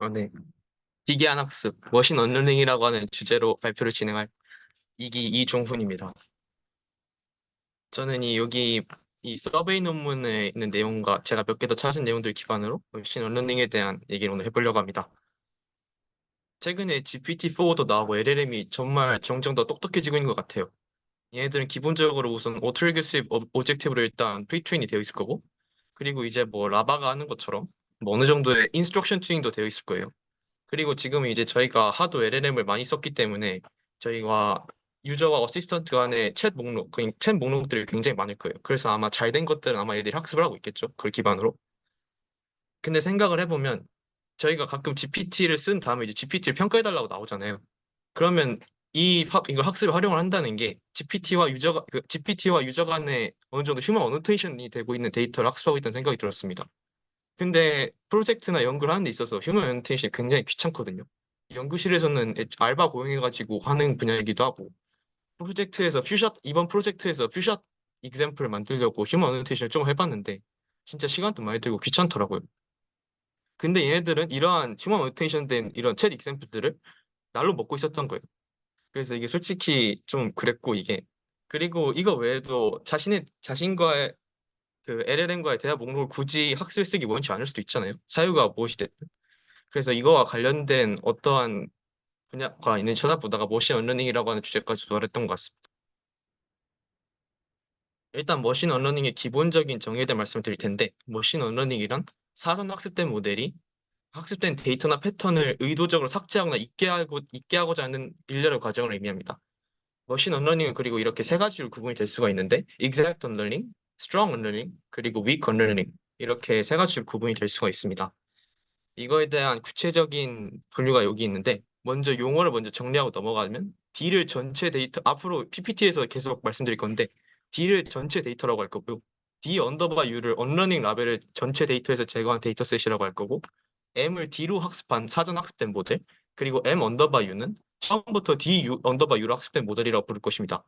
아, 네. 기계안 학습, 머신 언러닝이라고 하는 주제로 발표를 진행할 이기 이종훈입니다. 저는 이 여기 이 서베이 논문에 있는 내용과 제가 몇 개 더 찾은 내용들 기반으로 머신 언러닝에 대한 얘기를 오늘 해보려고 합니다. 최근에 GPT-4도 나오고 LLM이 정말 점점 더 똑똑해지고 있는 것 같아요. 얘네들은 기본적으로 우선 오트리그스 오젝티브로 일단 프리트레인이 되어 있을 거고 그리고 이제 뭐 라바가 하는 것처럼 뭐 어느 정도의 인스트럭션 튜닝도 되어 있을 거예요. 그리고 지금 이제 저희가 하도 LLM을 많이 썼기 때문에 저희가 유저와 어시스턴트 간의 챗 목록, 그챗 목록들이 굉장히 많을 거예요. 그래서 아마 잘 된 것들은 아마 얘들이 학습을 하고 있겠죠. 그걸 기반으로. 근데 생각을 해보면 저희가 가끔 GPT를 쓴 다음에 이제 GPT를 평가해달라고 나오잖아요. 그러면 이 학, 이걸 학습에 활용을 한다는 게 GPT와 유저가 그 GPT와 유저 간의 어느 정도 휴먼 어노테이션이 되고 있는 데이터를 학습하고 있다는 생각이 들었습니다. 근데 프로젝트나 연구를 하는 데 있어서 휴먼 어노테이션이 굉장히 귀찮거든요. 연구실에서는 알바 고용해가지고 하는 분야이기도 하고 프로젝트에서 퓨샷 이번 프로젝트에서 퓨샷 이그샘플을 만들려고 휴먼 어노테이션을 좀 해봤는데 진짜 시간도 많이 들고 귀찮더라고요. 근데 얘네들은 이러한 휴먼 어노테이션 된 이런 챗 이그샘플들을 날로 먹고 있었던 거예요. 그래서 이게 솔직히 좀 그랬고 이게 그리고 이거 외에도 자신의 자신과의 그 LLM과의 대화 목록을 굳이 학습에 쓰기 원치 않을 수도 있잖아요. 사유가 무엇이 됐든. 그래서 이거와 관련된 어떠한 분야가 있는 찾아보다가 머신 언러닝이라고 하는 주제까지 도달했던 것 같습니다. 일단 머신 언러닝의 기본적인 정의에 대해 말씀을 드릴 텐데 머신 언러닝이란 사전 학습된 모델이 학습된 데이터나 패턴을 의도적으로 삭제하거나 잊게 하고 잊게 하고자 하는 일련의 과정을 의미합니다. 머신 언러닝은 그리고 이렇게 세 가지로 구분이 될 수가 있는데 exact unlearning, strong unlearning, 그리고 weak unlearning 이렇게 세 가지로 구분이 될 수가 있습니다. 이거에 대한 구체적인 분류가 여기 있는데 먼저 용어를 먼저 정리하고 넘어가면 D를 전체 데이터 앞으로 PPT에서 계속 말씀드릴 건데 D를 전체 데이터라고 할 거고요. D 언더바 U를 언러닝 라벨을 전체 데이터에서 제거한 데이터셋이라고 할 거고 M을 D로 학습한 사전 학습된 모델 그리고 M 언더바 U는 처음부터 D 언더바 U로 학습된 모델이라고 부를 것입니다.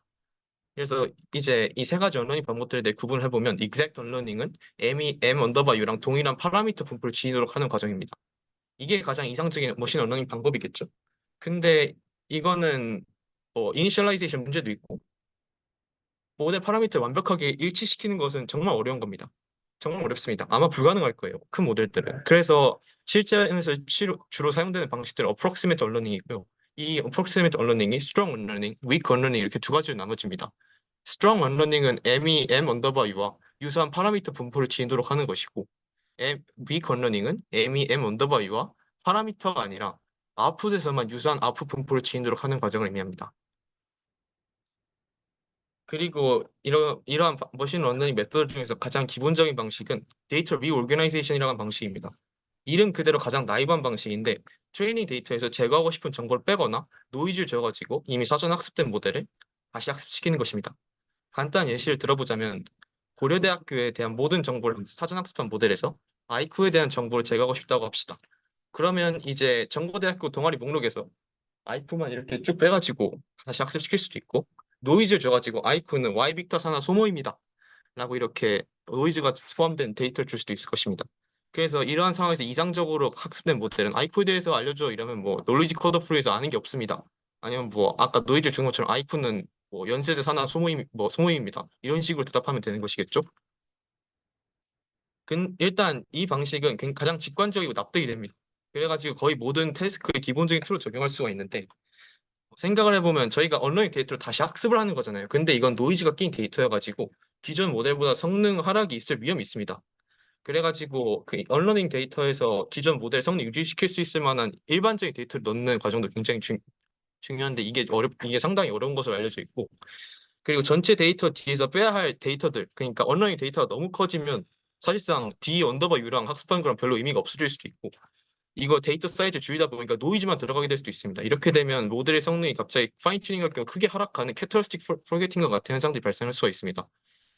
그래서 이제 이 세 가지 언러닝 방법들에 대해 구분을 해보면 exact 언러닝은 M이 M 언더바 U랑 동일한 파라미터 분포를 지니도록 하는 과정입니다. 이게 가장 이상적인 머신 언러닝 방법이겠죠. 근데 이거는 뭐 이니셜라이제이션 문제도 있고 모델 파라미터를 완벽하게 일치시키는 것은 정말 어려운 겁니다. 정말 어렵습니다. 아마 불가능할 거예요. 큰 모델들은. 그래서 실제에서 주로 사용되는 방식들은 approximate 언러닝이고요. 이 approximate 언러닝이 strong 언러닝, weak 언러닝 이렇게 두 가지로 나눠집니다. strong 언러닝은 M이 M 언더바 U와 유사한 파라미터 분포를 지니도록 하는 것이고 M, weak 언러닝은 M이 M 언더바 U와 파라미터가 아니라 아웃풋에서만 유사한 아웃풋 분포를 지니도록 하는 과정을 의미합니다. 그리고 이러, 이러한 머신 러닝 메서드 중에서 가장 기본적인 방식은 데이터 리오르게나이제이션이라는 방식입니다. 이름 그대로 가장 나이브한 방식인데 트레이닝 데이터에서 제거하고 싶은 정보를 빼거나 노이즈를 줘가지고 이미 사전 학습된 모델을 다시 학습시키는 것입니다. 간단한 예시를 들어보자면 고려대학교에 대한 모든 정보를 사전 학습한 모델에서 아이쿠에 대한 정보를 제거하고 싶다고 합시다. 그러면 이제 정보대학교 동아리 목록에서 아이쿠만 이렇게 쭉 빼가지고 다시 학습시킬 수도 있고 노이즈를 줘가지고 아이쿠는 Y 빅터 산하 소모입니다. 라고 이렇게 노이즈가 포함된 데이터를 줄 수도 있을 것입니다. 그래서 이러한 상황에서 이상적으로 학습된 모델은 대해서 알려줘 이러면 뭐 놀리지 코드 프로에서 아는 게 없습니다. 아니면 뭐 아까 노이즈 준 것처럼 아이쿠는 뭐 연세대 산하 소모임 뭐 소모입니다. 이런 식으로 대답하면 되는 것이겠죠. 근 일단 이 방식은 가장 직관적이고 납득이 됩니다. 그래가지고 거의 모든 태스크의 기본적인 툴을 적용할 수가 있는데 생각을 해보면 저희가 언러닝 데이터를 다시 학습을 하는 거잖아요. 근데 이건 노이즈가 낀 데이터여가지고 기존 모델보다 성능 하락이 있을 위험이 있습니다. 그래가지고 그 언러닝 데이터에서 기존 모델 성능 유지시킬 수 있을 만한 일반적인 데이터를 넣는 과정도 굉장히 중, 중요한데 이게 어렵 이게 상당히 어려운 것으로 알려져 있고 그리고 전체 데이터 뒤에서 빼야 할 데이터들 그러니까 언러닝 데이터가 너무 커지면 사실상 D 언더바 U랑 학습하는 거랑 별로 의미가 없어질 수도 있고 이거 데이터 사이즈 줄이다 보니까 노이즈만 들어가게 될 수도 있습니다. 이렇게 되면 모델의 성능이 갑자기 파인 튜닝 할 경우 크게 하락하는 캐터리스틱 포게팅과 같은 현상들이 발생할 수가 있습니다.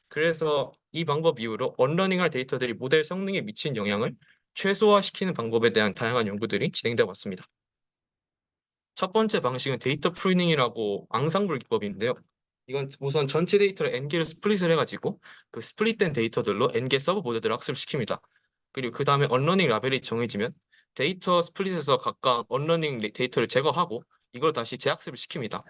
그래서 이 방법 이후로 언러닝할 데이터들이 모델 성능에 미친 영향을 최소화시키는 방법에 대한 다양한 연구들이 진행되어 왔습니다. 첫 번째 방식은 데이터 프루닝이라고 앙상블 기법인데요. 이건 우선 전체 데이터를 n개를 스플릿을 해가지고 그 스플릿된 데이터들로 n개 서브 모델들을 학습시킵니다. 그리고 그 다음에 언러닝 라벨이 정해지면 데이터 스플릿에서 각각 언러닝 레- 데이터를 제거하고 이걸 다시 재학습을 시킵니다.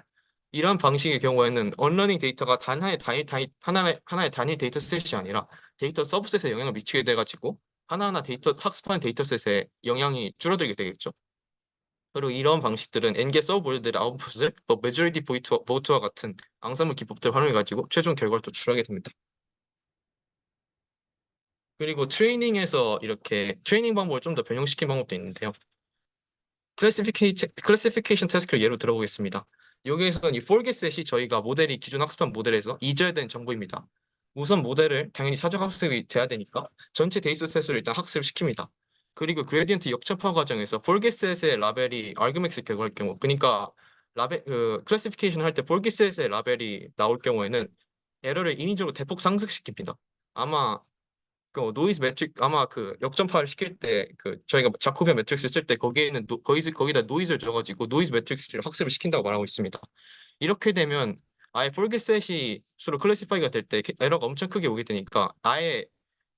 이런 방식의 경우에는 언러닝 데이터가 단 하나의 단위, 단위, 하나의, 하나의 단위 데이터셋이 아니라 데이터 서브셋에 영향을 미치게 돼가지고 하나하나 데이터 학습하는 데이터셋에 영향이 줄어들게 되겠죠. 그리고 이런 방식들은 n개 서브볼들의 아웃풋을 뭐 메조리티 보이트와, 같은 앙상블 기법들을 활용해가지고 최종 결과를 또 출하게 됩니다. 그리고 트레이닝에서 이렇게 트레이닝 방법을 좀 더 변형시킨 방법도 있는데요. 클래시피케이션, 클래시피케이션 태스크를 예로 들어보겠습니다. 여기에서는 이 폴게셋이 저희가 모델이 기존 학습한 모델에서 잊어야 되는 정보입니다. 우선 모델을 당연히 사적 학습이 돼야 되니까 전체 데이터 셋을 일단 학습을 시킵니다. 그리고 그레디언트 역접화 과정에서 폴게셋의 라벨이 argmax 결과일 경우 그러니까 라벨 그 클래시피케이션 할 때 폴게셋의 라벨이 나올 경우에는 에러를 인위적으로 대폭 상승시킵니다. 아마 그 노이즈 매트릭 아마 그 역전파를 시킬 때 그 저희가 자코비아 매트릭스 쓸 때 거기에는 노, 거기 거기다 노이즈를 줘가지고 노이즈 매트릭스를 학습을 시킨다고 말하고 있습니다. 이렇게 되면 아예 폴게셋이 수로 클래시파이가 될 때 에러가 엄청 크게 오게 되니까 아예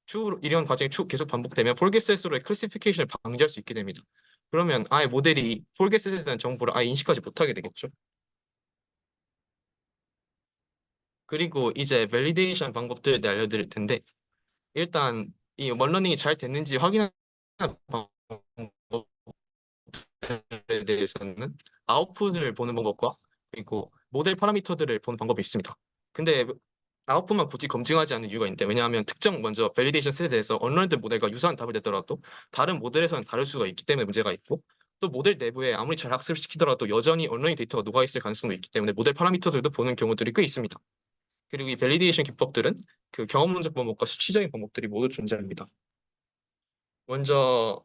추 이런 과정이 추 계속 반복되면 폴게셋으로의 클래시피케이션을 방지할 수 있게 됩니다. 그러면 아예 모델이 폴게셋에 대한 정보를 아예 인식하지 못하게 되겠죠. 그리고 이제 밸리데이션 방법들에 대해 알려드릴 텐데 일단 이 원러닝이 잘 됐는지 확인하는 방법에 대해서는 아웃풋을 보는 방법과 그리고 모델 파라미터들을 보는 방법이 있습니다. 근데 아웃풋만 굳이 검증하지 않는 이유가 있는데 왜냐하면 특정 먼저 밸리데이션 셋에 대해서 언러드 모델과 유사한 답을 내더라도 다른 모델에서는 다를 수가 있기 때문에 문제가 있고 또 모델 내부에 아무리 잘 학습시키더라도 여전히 언러닝 데이터가 녹아있을 가능성도 있기 때문에 모델 파라미터들도 보는 경우들이 꽤 있습니다. 그리고 이 밸리데이션 기법들은 그 경험론적 방법과 수치적인 방법들이 모두 존재합니다. 먼저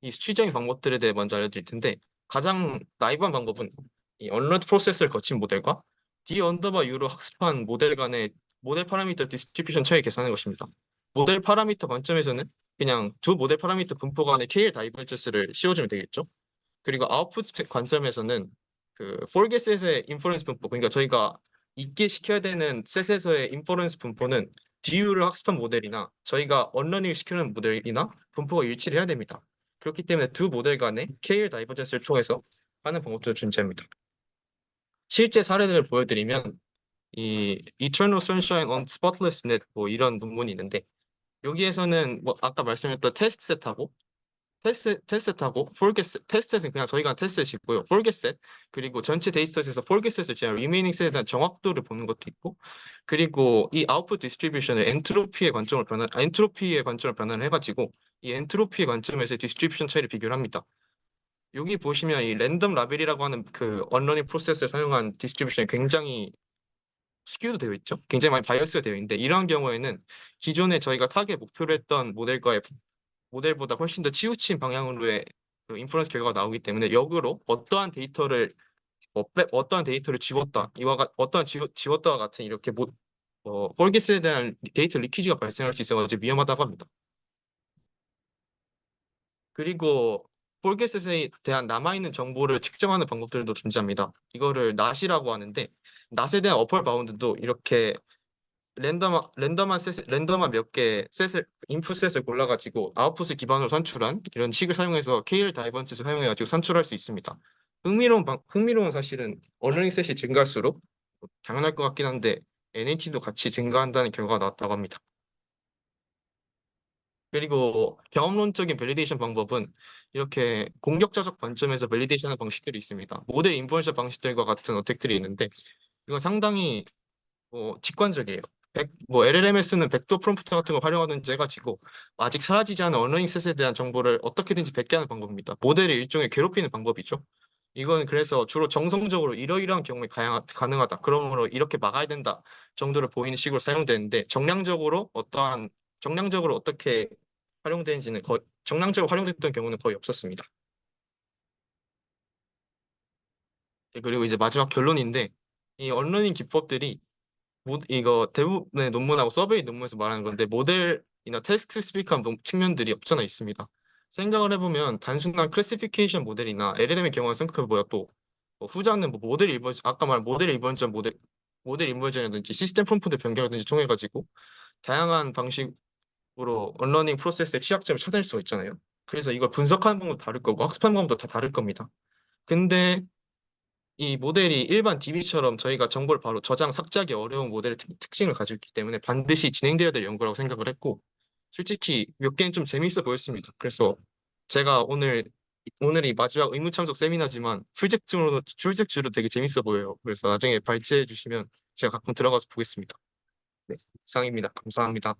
이 수치적인 방법들에 대해 먼저 알려드릴 텐데 가장 나이브한 방법은 이 언러드 프로세스를 거친 모델과 D 언더바 U로 학습한 모델 간의 모델 파라미터 디스트리뷰션 차이 계산하는 것입니다. 모델 파라미터 관점에서는 그냥 두 모델 파라미터 분포 간의 KL 다이버전스를 씌워주면 되겠죠. 그리고 아웃풋 관점에서는 그 폴게셋의 인퍼런스 분포 그러니까 저희가 있게 시켜야 되는 셋에서의 인퍼런스 분포는 DU를 학습한 모델이나 저희가 언러닝을 시키는 모델이나 분포가 일치를 해야 됩니다. 그렇기 때문에 두 모델 간의 KL 다이버전스를 통해서 하는 방법도 존재합니다. 실제 사례들을 보여드리면 이 Eternal Sunshine on Spotless Net 뭐 이런 논문이 있는데 여기에서는 뭐 아까 말씀드렸던 테스트 셋하고 테스트 테스트하고 폴게셋 테스트셋은 그냥 저희가 한 테스트셋이고요. 폴게셋 그리고 전체 데이터셋에서 폴게셋을 제한 리메이닝 셋에 대한 정확도를 보는 것도 있고 그리고 이 아웃풋 디스트리뷰션을 엔트로피의 관점으로 아, 엔트로피의 관점으로 변환을 해가지고 이 엔트로피의 관점에서 디스트리뷰션 차이를 비교를 합니다. 여기 보시면 이 랜덤 라벨이라고 하는 그 언러닝 프로세스를 사용한 디스트리뷰션이 굉장히 스큐도 되어 있죠. 굉장히 많이 바이어스가 되어 있는데 이러한 경우에는 기존에 저희가 타겟 목표로 했던 모델과의 모델보다 훨씬 더 치우친 방향으로의 그 인퍼런스 결과가 나오기 때문에 역으로 어떠한 데이터를 어, 빼- 어떠한 데이터를 지웠다 이와 같 어떠한 지워, 지웠다와 같은 이렇게 뭐 어, 폴게스에 대한 데이터 리키지가 발생할 수 있어가지고 위험하다고 합니다. 그리고 폴게셋에 대한 남아있는 정보를 측정하는 방법들도 존재합니다. 이거를 낫이라고 하는데 낫에 대한 어퍼 바운드도 이렇게 랜덤 랜덤한 셋 랜덤한 몇 개 셋을 인풋 셋을 골라가지고 아웃풋을 기반으로 산출한 이런 식을 사용해서 KL 다이버전스를 사용해가지고 산출할 수 있습니다. 흥미로운 방, 흥미로운 사실은 언러닝 셋이 증가할수록 당연할 것 같긴 한데 NAT도 같이 증가한다는 결과가 나왔다고 합니다. 그리고 경험론적인 밸리데이션 방법은 이렇게 공격자적 관점에서 밸리데이션하는 방식들이 있습니다. 모델 인플루언서 방식들과 같은 어택들이 있는데 이건 상당히 뭐 직관적이에요. 백, 뭐 LLMS는 벡터 프롬프트 같은 걸 활용하든지 해가지고 아직 사라지지 않은 언러닝 셋에 대한 정보를 어떻게든지 뱉게 하는 방법입니다. 모델을 일종의 괴롭히는 방법이죠. 이건 그래서 주로 정성적으로 이러이러한 경우에 가능하다. 그러므로 이렇게 막아야 된다 정도를 보이는 식으로 사용되는데 정량적으로 어떠한 정량적으로 어떻게 활용되는지는 거의 정량적으로 활용됐던 경우는 거의 없었습니다. 네, 그리고 이제 마지막 결론인데 이 언러닝 기법들이 모, 이거 대부분의 논문하고 서베이 논문에서 말하는 건데 모델이나 테스트 스피크한 측면들이 없잖아 있습니다. 생각을 해보면 단순한 클래시피케이션 모델이나 LLM의 경우를 생각해보야 또뭐 후자는 뭐 모델 인버전 아까 말한 모델 인버전 모델 모델 인버전이라든지 시스템 프롬프트 변경이라든지 통해 가지고 다양한 방식으로 언러닝 프로세스의 취약점을 찾아낼 수가 있잖아요. 그래서 이걸 분석하는 방법도 다를 거고 학습하는 방법도 다 다를 겁니다. 근데 이 모델이 일반 DB처럼 저희가 정보를 바로 저장, 삭제하기 어려운 모델의 특, 특징을 가지고 있기 때문에 반드시 진행되어야 될 연구라고 생각을 했고 솔직히 몇 개는 좀 재미있어 보였습니다. 그래서 제가 오늘 오늘이 마지막 의무 참석 세미나지만 프로젝트로 프로젝트로 되게 재밌어 보여요. 그래서 나중에 발제해 주시면 제가 가끔 들어가서 보겠습니다. 네, 이상입니다. 감사합니다.